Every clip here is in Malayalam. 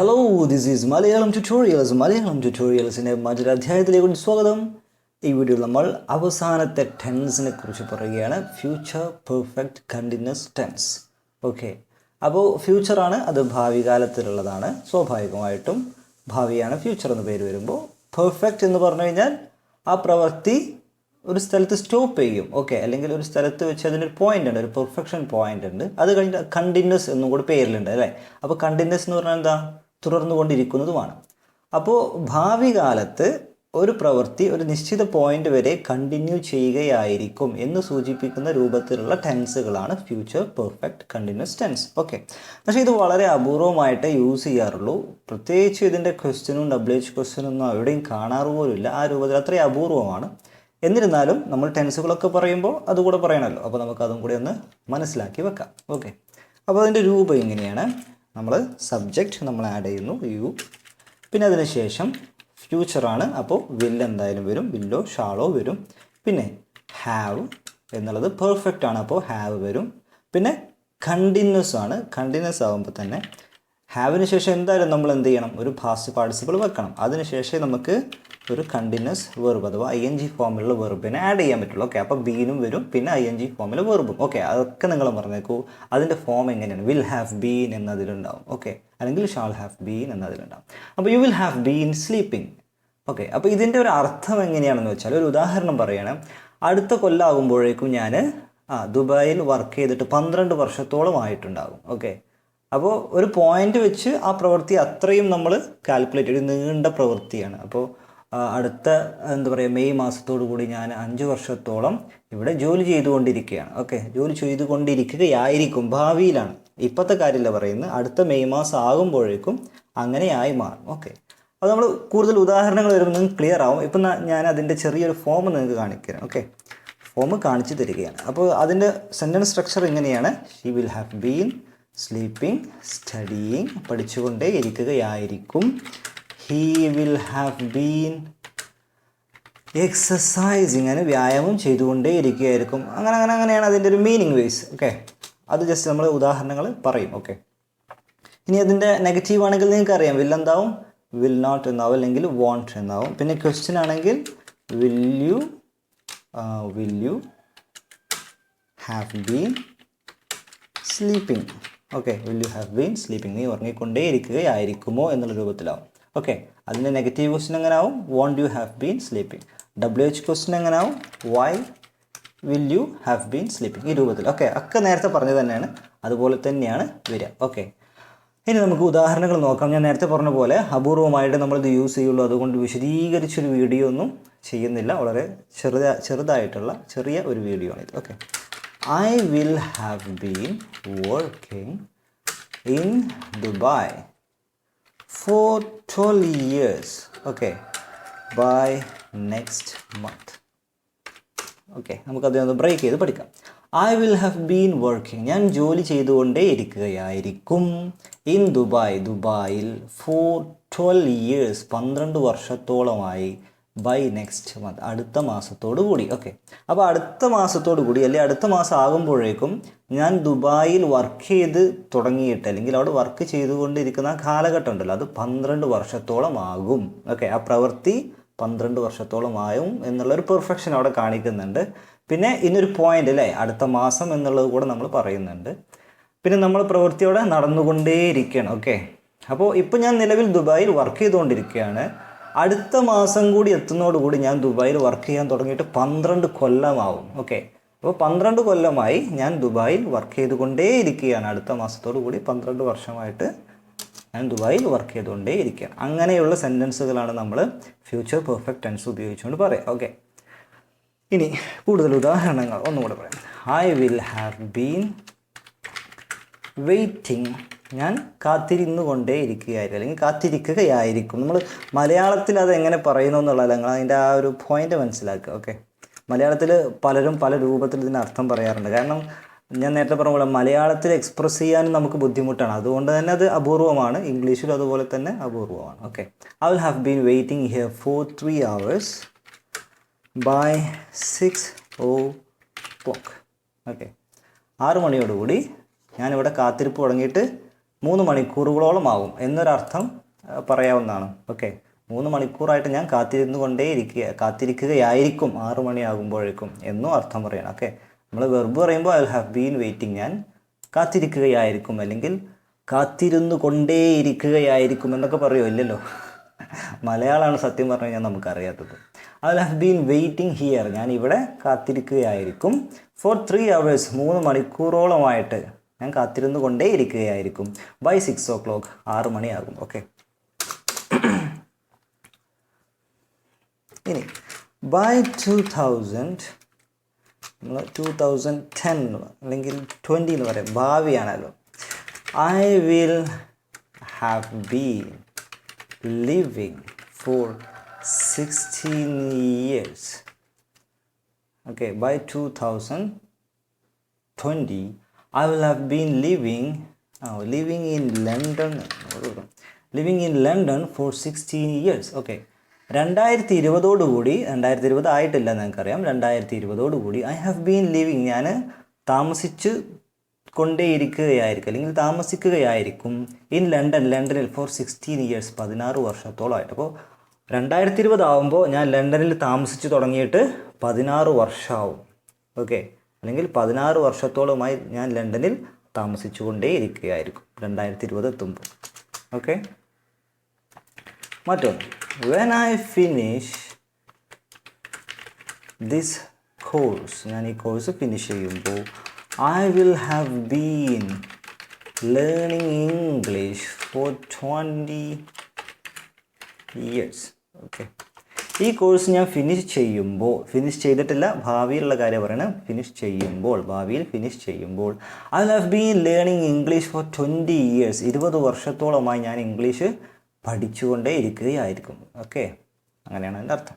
Hello this is Malayalam tutorials Malayalam ട്യൂട്ടോറിയൽസിന്റെ മറ്റൊരു അധ്യായത്തിലേക്ക് സ്വാഗതം. ഈ വീഡിയോ നമ്മൾ അവസാനത്തെ ടെൻസിനെ കുറിച്ച് പറയുകയാണ്. Future perfect continuous tense okay അപ്പോൾ ഫ്യൂച്ചറാണ് അത് ഭാവി കാലത്തിലുള്ളതാണ്. സ്വാഭാവികമായിട്ടും ഭാവിയാണ് ഫ്യൂച്ചർ എന്ന് പേര് വരുമ്പോൾ പെർഫെക്റ്റ് എന്ന് പറഞ്ഞു കഴിഞ്ഞാൽ ആ പ്രവൃത്തി ഒരു സ്ഥലത്ത് സ്റ്റോപ്പ് ചെയ്യും. ഓക്കെ അല്ലെങ്കിൽ ഒരു സ്ഥലത്ത് വെച്ച് അതിനൊരു പോയിന്റ് ഉണ്ട് ഒരു പെർഫെക്ഷൻ പോയിന്റ് ഉണ്ട്. അത് കഴിഞ്ഞിട്ട് കണ്ടിന്യൂസ് എന്നും കൂടി പേരിലുണ്ട് അല്ലേ? അപ്പോൾ കണ്ടിന്യൂസ് എന്ന് പറഞ്ഞാൽ എന്താ? തുടർന്നു കൊണ്ടിരിക്കുന്നതുമാണ് അപ്പോൾ ഭാവി കാലത്ത് ഒരു പ്രവൃത്തി ഒരു നിശ്ചിത പോയിന്റ് വരെ കണ്ടിന്യൂ ചെയ്യുകയായിരിക്കും എന്ന് സൂചിപ്പിക്കുന്ന രൂപത്തിലുള്ള ടെൻസുകളാണ് future perfect continuous tense okay പക്ഷേ ഇത് വളരെ അപൂർവമായിട്ട് യൂസ് ചെയ്യാറുള്ളൂ. പ്രത്യേകിച്ച് ഇതിന്റെ ക്വസ്റ്റ്യനും ഡബ്ല്യു എച്ച് ക്വസ്റ്റ്യനും ഒന്നും എവിടെയും കാണാറ് പോലുമില്ല. ആ രൂപത്തിൽ അത്രയും അപൂർവമാണ്. എന്നിരുന്നാലും നമ്മൾ ടെൻസുകളൊക്കെ പറയുമ്പോൾ അതുകൂടെ പറയണമല്ലോ അപ്പോൾ നമുക്ക് അതും കൂടി ഒന്ന് മനസ്സിലാക്കി വെക്കാം. ഓക്കെ അപ്പോൾ അതിന്റെ രൂപം ഇങ്ങനെയാണ് നമ്മൾ സബ്ജക്റ്റ് നമ്മൾ ആഡ് ചെയ്യുന്നു യു പിന്നെ അതിന് ശേഷം ഫ്യൂച്ചറാണ് അപ്പോൾ വിൽ എന്തായാലും വരും വില്ലോ ഷാളോ വരും. പിന്നെ ഹാവ് എന്നുള്ളത് പെർഫെക്റ്റ് ആണ്. അപ്പോൾ ഹാവ് വരും. പിന്നെ കണ്ടിന്യൂസ് ആണ്. കണ്ടിന്യൂസ് ആകുമ്പോൾ തന്നെ ഹാവിന് ശേഷം എന്തായാലും നമ്മൾ എന്ത് ചെയ്യണം? ഒരു പാസ്റ്റ് പാർട്ടിസിപ്പിൾ വെക്കണം. അതിനുശേഷം നമുക്ക് ഒരു കണ്ടിന്യൂസ് വെർബ് അഥവാ ഐ എൻ ജി ഫോമിലുള്ള വെർബിനെ ആഡ് ചെയ്യാൻ പറ്റുള്ളൂ. ഓക്കെ അപ്പോൾ ബീനും വരും പിന്നെ ഐ എൻ ജി ഫോമിൽ വെർബും ഓക്കെ അതൊക്കെ നിങ്ങൾ പറഞ്ഞേക്കൂ അതിന്റെ ഫോം എങ്ങനെയാണ്? വിൽ ഹാവ് ബീൻ എന്നതിലുണ്ടാവും. ഓക്കെ അല്ലെങ്കിൽ ഷാൾ ഹാവ് ബീൻ എന്നതിലുണ്ടാവും. അപ്പോൾ you will have been sleeping okay അപ്പോൾ ഇതിന്റെ ഒരു അർത്ഥം എങ്ങനെയാണെന്ന് വെച്ചാൽ ഒരു ഉദാഹരണം പറയണം. അടുത്ത കൊല്ലാകുമ്പോഴേക്കും ഞാൻ ആ ദുബായിൽ വർക്ക് ചെയ്തിട്ട് പന്ത്രണ്ട് വർഷത്തോളം ആയിട്ടുണ്ടാകും. ഓക്കെ അപ്പോൾ ഒരു പോയിന്റ് വെച്ച് ആ പ്രവൃത്തി അത്രയും നമ്മൾ കാൽക്കുലേറ്റ് ഒരു നീണ്ട പ്രവൃത്തിയാണ്. അപ്പോൾ അടുത്ത എന്താ പറയുക മെയ് മാസത്തോടു കൂടി ഞാൻ അഞ്ച് വർഷത്തോളം ഇവിടെ ജോലി ചെയ്തുകൊണ്ടിരിക്കുകയാണ്. ഓക്കെ ജോലി ചെയ്തുകൊണ്ടിരിക്കുകയായിരിക്കും ഭാവിയിലാണ്. ഇപ്പോഴത്തെ കാര്യമല്ല പറയുന്നത് അടുത്ത മെയ് മാസം ആകുമ്പോഴേക്കും അങ്ങനെയായി മാറും. ഓക്കെ അത് നമ്മൾ കൂടുതൽ ഉദാഹരണങ്ങൾ വരുമ്പോൾ നിങ്ങൾക്ക് ക്ലിയർ ആവും. ഇപ്പം ഞാൻ അതിന്റെ ചെറിയൊരു ഫോം നിങ്ങൾക്ക് കാണിക്കാം ഓക്കെ ഫോം കാണിച്ചു തരികയാണ്. അപ്പോൾ അതിന്റെ സെന്റൻസ് സ്ട്രക്ചർ ഇങ്ങനെയാണ്. She will have been sleeping studying പഠിച്ചുകൊണ്ടേ ഇരിക്കുകയായിരിക്കും he will have been exercise ഇങ്ങനെ വ്യായാമം ചെയ്തുകൊണ്ടേ ഇരിക്കുകയായിരിക്കും അങ്ങനെ അങ്ങനെ അങ്ങനെയാണ് അതിന്റെ ഒരു മീനിങ് വേസ് ഓക്കെ അത് ജസ്റ്റ് നമ്മൾ ഉദാഹരണങ്ങൾ പറയും. ഓക്കെ ഇനി അതിന്റെ നെഗറ്റീവ് ആണെങ്കിൽ നിങ്ങൾക്ക് അറിയാം. വിൽ എന്താവും? വിൽ നോട്ട് എന്നാവും. അല്ലെങ്കിൽ വോണ്ട് എന്നാവും. പിന്നെ ക്വസ്റ്റ്യൻ ആണെങ്കിൽ will you will you have been sleeping okay will you have been sleeping നീ ഉറങ്ങിക്കൊണ്ടേ ഇരിക്കുകയായിരിക്കുമോ എന്നുള്ള രൂപത്തിലാവും. ഓക്കെ അതിന്റെ നെഗറ്റീവ് ക്വസ്റ്റ്യൻ എങ്ങനെ ആവും? Won't you have been sleeping W H question എങ്ങനെ ആവും? Why will you have been sleeping ഈ രൂപത്തിൽ. ഓക്കെ ഒക്കെ നേരത്തെ പറഞ്ഞത് തന്നെയാണ്. അതുപോലെ തന്നെയാണ് വരിക. ഓക്കെ ഇനി നമുക്ക് ഉദാഹരണങ്ങൾ നോക്കാം. ഞാൻ നേരത്തെ പറഞ്ഞ പോലെ അപൂർവമായിട്ട് നമ്മളിത് യൂസ് ചെയ്യുള്ളൂ. അതുകൊണ്ട് വിശദീകരിച്ചൊരു വീഡിയോ ഒന്നും ചെയ്യുന്നില്ല. വളരെ ചെറുതാ ചെറുതായിട്ടുള്ള ചെറിയ ഒരു വീഡിയോ ആണ് ഇത്. Okay I will have been working in Dubai for twelve years okay by next month okay നമുക്കത് ഒന്ന് ബ്രേക്ക് ചെയ്ത് പഠിക്കാം. I will have been working ഞാൻ ജോലി ചെയ്തുകൊണ്ടേ ഇരിക്കുകയായിരിക്കും ഇൻ ദുബായ് ദുബായിൽ ഫോർ ട്വൽവ് ഇയേഴ്സ് പന്ത്രണ്ട് വർഷത്തോളമായി ബൈ നെക്സ്റ്റ് മന്ത് അടുത്ത മാസത്തോടു കൂടി. ഓക്കെ അപ്പോൾ അടുത്ത മാസത്തോടു കൂടി അല്ലെങ്കിൽ അടുത്ത മാസം ആകുമ്പോഴേക്കും ഞാൻ ദുബായിൽ വർക്ക് ചെയ്ത് തുടങ്ങിയിട്ട് അല്ലെങ്കിൽ അവിടെ വർക്ക് ചെയ്തുകൊണ്ടിരിക്കുന്ന കാലഘട്ടം ഉണ്ടല്ലോ അത് പന്ത്രണ്ട് വർഷത്തോളം ആകും. ഓക്കെ ആ പ്രവൃത്തി പന്ത്രണ്ട് വർഷത്തോളം ആയും എന്നുള്ളൊരു പെർഫെക്ഷൻ അവിടെ കാണിക്കുന്നുണ്ട്. പിന്നെ ഇന്നൊരു പോയിന്റ് അല്ലേ അടുത്ത മാസം എന്നുള്ളത് കൂടെ നമ്മൾ പറയുന്നുണ്ട്. പിന്നെ നമ്മൾ പ്രവൃത്തിയോടെ നടന്നുകൊണ്ടേയിരിക്കണം. ഓക്കെ അപ്പോൾ ഇപ്പോൾ ഞാൻ നിലവിൽ ദുബായിൽ വർക്ക് ചെയ്തുകൊണ്ടിരിക്കുകയാണ്. അടുത്ത മാസം കൂടി എത്തുന്നതോടുകൂടി ഞാൻ ദുബായിൽ വർക്ക് ചെയ്യാൻ തുടങ്ങിയിട്ട് പന്ത്രണ്ട് കൊല്ലമാവും. ഓക്കെ അപ്പോൾ പന്ത്രണ്ട് കൊല്ലമായി ഞാൻ ദുബായിൽ വർക്ക് ചെയ്തുകൊണ്ടേ ഇരിക്കുകയാണ് അടുത്ത മാസത്തോടു കൂടി പന്ത്രണ്ട് വർഷമായിട്ട് ഞാൻ ദുബായിൽ വർക്ക് ചെയ്തുകൊണ്ടേ ഇരിക്കുകയാണ് അങ്ങനെയുള്ള സെന്റൻസുകളാണ് നമ്മൾ ഫ്യൂച്ചർ പെർഫെക്റ്റ് ടെൻസ് ഉപയോഗിച്ചുകൊണ്ട് പറയാം. ഓക്കെ ഇനി കൂടുതൽ ഉദാഹരണങ്ങൾ ഒന്നുകൂടെ പറയാം. I will have been waiting ഞാൻ കാത്തിരുന്നു കൊണ്ടേ ഇരിക്കുകയായിരിക്കും അല്ലെങ്കിൽ കാത്തിരിക്കുകയായിരിക്കും. നമ്മൾ മലയാളത്തിൽ അത് എങ്ങനെ പറയുന്നു എന്നുള്ളത് നിങ്ങൾ അതിന്റെ ആ ഒരു പോയിന്റ് മനസ്സിലാക്കുക ഓക്കെ മലയാളത്തിൽ പലരും പല രൂപത്തിൽ ഇതിന് അർത്ഥം പറയാറുണ്ട്. കാരണം ഞാൻ നേരത്തെ പറഞ്ഞ പോലെ മലയാളത്തിൽ എക്സ്പ്രസ് ചെയ്യാനും നമുക്ക് ബുദ്ധിമുട്ടാണ്. അതുകൊണ്ട് തന്നെ അത് അപൂർവമാണ്. ഇംഗ്ലീഷിലും അതുപോലെ തന്നെ അപൂർവമാണ് okay I will have been waiting here for three hours by six o'clock okay ആറ് മണിയോടുകൂടി ഞാനിവിടെ കാത്തിരിപ്പ് തുടങ്ങിയിട്ട് മൂന്ന് മണിക്കൂറുകളോളം ആകും എന്നൊരർത്ഥം പറയാവുന്നതാണ്. ഓക്കെ. മൂന്ന് മണിക്കൂറായിട്ട് ഞാൻ കാത്തിരുന്നു കൊണ്ടേ ഇരിക്കുക കാത്തിരിക്കുകയായിരിക്കും ആറു മണിയാകുമ്പോഴേക്കും എന്നും അർത്ഥം പറയണം. ഓക്കെ. നമ്മൾ വെർബ് പറയുമ്പോൾ ഐ ഹാവ് ബീൻ വെയിറ്റിംഗ് ഞാൻ കാത്തിരിക്കുകയായിരിക്കും അല്ലെങ്കിൽ കാത്തിരുന്നു കൊണ്ടേയിരിക്കുകയായിരിക്കും എന്നൊക്കെ പറയുമോ ഇല്ലല്ലോ. മലയാളമാണ് സത്യം പറഞ്ഞു കഴിഞ്ഞാൽ നമുക്കറിയാത്തത്. I have been waiting here ഞാൻ ഇവിടെ കാത്തിരിക്കുകയായിരിക്കും. ഫോർ ത്രീ അവേഴ്സ് മൂന്ന് മണിക്കൂറോളമായിട്ട് ഞാൻ കാത്തിരുന്നു കൊണ്ടേയിരിക്കുകയായിരിക്കും ബൈ സിക്സ് ഓ ക്ലോക്ക് ആറ് മണിയാകും ഓക്കെ ഇനി ബൈ ടു തൗസൻഡ് നമ്മൾ ടു തൗസൻഡ് ടെൻ അല്ലെങ്കിൽ ട്വന്റി എന്ന് പറയും. ഭാവിയാണല്ലോ. I will have been living for sixteen years okay by two thousand twenty I will have been living living in London living in London for sixteen years okay രണ്ടായിരത്തി ഇരുപതോടുകൂടി രണ്ടായിരത്തി ഇരുപത് ആയിട്ടില്ല നിങ്ങൾക്കറിയാം. രണ്ടായിരത്തി ഇരുപതോടുകൂടി ഐ ഹാവ് ബീൻ ലിവിങ് ഞാൻ താമസിച്ച് കൊണ്ടേയിരിക്കുകയായിരിക്കും. അല്ലെങ്കിൽ താമസിക്കുകയായിരിക്കും ഇൻ ലണ്ടൻ ലണ്ടനിൽ ഫോർ സിക്സ്റ്റീൻ ഇയേഴ്സ് പതിനാറ് വർഷത്തോളമായിട്ട്. അപ്പോൾ രണ്ടായിരത്തി ഇരുപത് ഞാൻ ലണ്ടനിൽ താമസിച്ച് തുടങ്ങിയിട്ട് പതിനാറ് വർഷമാവും. ഓക്കെ അല്ലെങ്കിൽ പതിനാറ് വർഷത്തോളമായി ഞാൻ ലണ്ടനിൽ താമസിച്ചു കൊണ്ടേയിരിക്കുകയായിരിക്കും രണ്ടായിരത്തി ഇരുപത് എത്തുമ്പോൾ ഓക്കെ മറ്റൊന്ന്. When I finish this course ഞാൻ ഈ കോഴ്സ് ഫിനിഷ് ചെയ്യുമ്പോൾ I will have been learning English for twenty years okay ഈ കോഴ്സ് ഞാൻ ഫിനിഷ് ചെയ്യുമ്പോൾ ഫിനിഷ് ചെയ്തിട്ടില്ല ഭാവിയിലുള്ള കാര്യം പറയണം. ഫിനിഷ് ചെയ്യുമ്പോൾ ഭാവിയിൽ ഫിനിഷ് ചെയ്യുമ്പോൾ. I have been learning English for twenty years ഇരുപത് വർഷത്തോളമായി ഞാൻ ഇംഗ്ലീഷ് പഠിച്ചുകൊണ്ടേ ഇരിക്കുകയായിരിക്കും. ഓക്കെ അങ്ങനെയാണ് എന്റെ അർത്ഥം.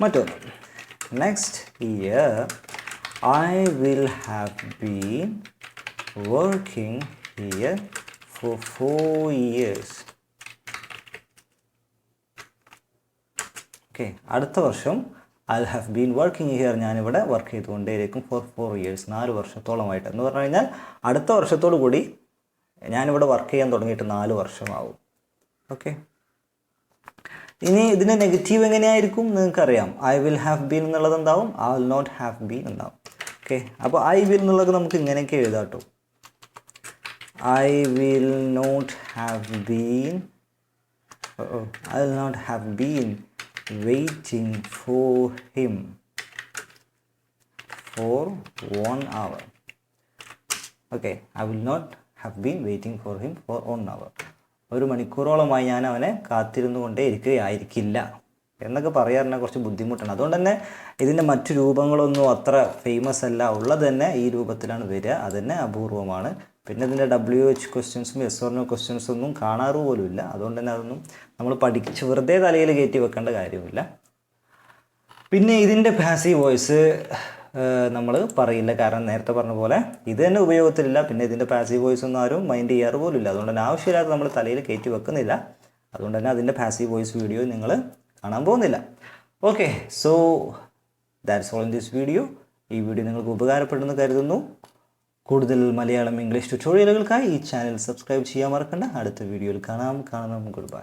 മറ്റൊന്ന്. Next year I will have been working here for four years okay അടുത്ത വർഷം I have been working here ഞാനിവിടെ വർക്ക് ചെയ്തുകൊണ്ടേയിരിക്കും ഫോർ ഫോർ ഇയേഴ്സ് നാല് വർഷത്തോളമായിട്ട്. എന്ന് പറഞ്ഞു കഴിഞ്ഞാൽ അടുത്ത വർഷത്തോടു കൂടി ഞാനിവിടെ വർക്ക് ചെയ്യാൻ തുടങ്ങിയിട്ട് നാല് വർഷമാവും. ഓക്കെ. ഇനി ഇതിന്റെ നെഗറ്റീവ് എങ്ങനെയായിരിക്കും നിങ്ങൾക്കറിയാം? ഐ വിൽ ഹാവ് ബീൻ എന്നുള്ളത് എന്താവും? I will not have been ഉണ്ടാവും. ഓക്കെ അപ്പോൾ ഐ വിൽ എന്നുള്ളത് നമുക്ക് ഇങ്ങനെയൊക്കെ എഴുതാം കേട്ടോ I will not have been I will not have been waiting for him for one hour. Okay i will not have been waiting for him for one hour. ഒരു മണിക്കൂറോളമായി ഞാൻ അവനെ കാത്തിരുന്നു കൊണ്ടേ ഇരിക്കുകയായിരിക്കില്ല എന്നൊക്കെ പറയാറിനെ കുറച്ച് ബുദ്ധിമുട്ടാണ്. അതുകൊണ്ട് തന്നെ ഇതിന്റെ മറ്റു രൂപങ്ങളൊന്നും അത്ര ഫേമസ് അല്ല. ഉള്ളത് തന്നെ ഈ രൂപത്തിലാണ് വരിക. അത് അപൂർവമാണ്. പിന്നെ ഇതിന്റെ ഡബ്ല്യു എച്ച് ക്വസ്റ്റ്യൻസും എസ് ഓർണോ ക്വസ്റ്റ്യൻസും ഒന്നും കാണാറ് പോലുമില്ല അതുകൊണ്ട് തന്നെ അതൊന്നും നമ്മൾ പഠിച്ച് വെറുതെ തലയിൽ കയറ്റി വെക്കേണ്ട കാര്യമില്ല. പിന്നെ ഇതിന്റെ പാസീവ് വോയിസ് നമ്മൾ പറയില്ല. കാരണം നേരത്തെ പറഞ്ഞ പോലെ ഇത് തന്നെ ഉപയോഗത്തിലില്ല. പിന്നെ ഇതിന്റെ പാസീവ് വോയിസ് ഒന്നും ആരും മൈൻഡ് ചെയ്യാറ് പോലുമില്ല അതുകൊണ്ട് തന്നെ ആവശ്യമില്ലാതെ നമ്മൾ തലയിൽ കയറ്റി വെക്കുന്നില്ല. അതുകൊണ്ട് തന്നെ അതിന്റെ പാസീവ് വോയിസ് വീഡിയോ നിങ്ങൾ കാണാൻ പോകുന്നില്ല. Okay so that's all in this video ഈ വീഡിയോ നിങ്ങൾക്ക് ഉപകാരപ്പെടുമെന്ന് കരുതുന്നു. കൂടുതൽ മലയാളം ഇംഗ്ലീഷ് ട്യൂട്ടോറിയലുകൾക്കായി ഈ ചാനൽ സബ്സ്ക്രൈബ് ചെയ്യാൻ മറക്കണ്ട. അടുത്ത വീഡിയോയിൽ കാണാം. കാണാം ഗുഡ് ബൈ